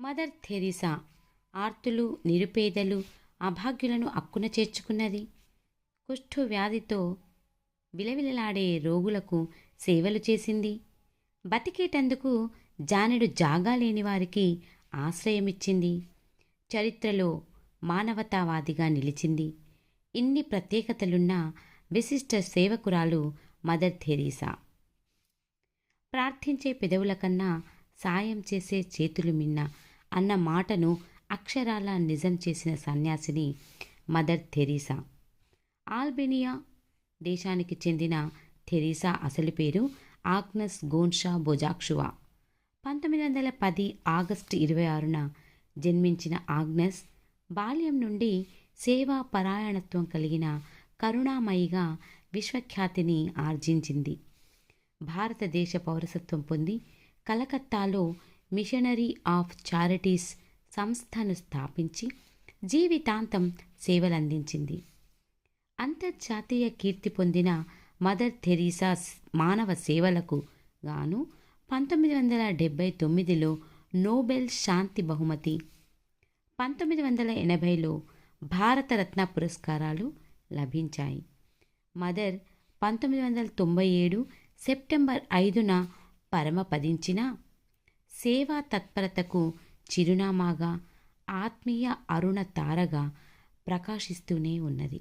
Mother Teresa ఆర్తులు నిరుపేదలు అభాగ్యులను అక్కున చేర్చుకున్నది. కుష్ఠు వ్యాధితో విలవిలలాడే రోగులకు సేవలు చేసింది. బతికేటందుకు జానెడు జాగా లేని వారికి ఆశ్రయమిచ్చింది. చరిత్రలో మానవతావాదిగా నిలిచింది. ఇన్ని ప్రత్యేకతలున్న విశిష్ట సేవకురాలు మదర్ థెరీసా. ప్రార్థించే పెదవుల కన్నా సాయం చేసే చేతులు మిన్న అన్న మాటను అక్షరాల నిజం చేసిన సన్యాసిని మదర్ థెరీసా. ఆల్బేనియా దేశానికి చెందిన థెరీసా అసలు పేరు ఆగ్నస్ గోన్షా బొజాక్షువా పంతొమ్మిది వందల పది ఆగస్టు ఇరవై ఆరున జన్మించిన ఆగ్నస్ బాల్యం నుండి సేవా పరాయణత్వం కలిగిన కరుణామయిగా విశ్వఖ్యాతిని ఆర్జించింది. భారతదేశ పౌరసత్వం పొంది కలకత్తాలో మిషనరీ ఆఫ్ చారిటీస్ సంస్థను స్థాపించి జీవితాంతం సేవలందించింది. అంతర్జాతీయ కీర్తి పొందిన మదర్ థెరీసా మానవ సేవలకు గాను పంతొమ్మిది వందల డెబ్భై తొమ్మిదిలో నోబెల్ శాంతి బహుమతి పంతొమ్మిది వందల ఎనభైలో భారతరత్న పురస్కారాలు లభించాయి. మదర్ పంతొమ్మిది వందల తొంభై ఏడు సెప్టెంబర్ ఐదున పరమపదించిన సేవా తత్పరతకు చిరునామాగా ఆత్మీయ అరుణ తారగా ప్రకాశిస్తూనే ఉన్నది.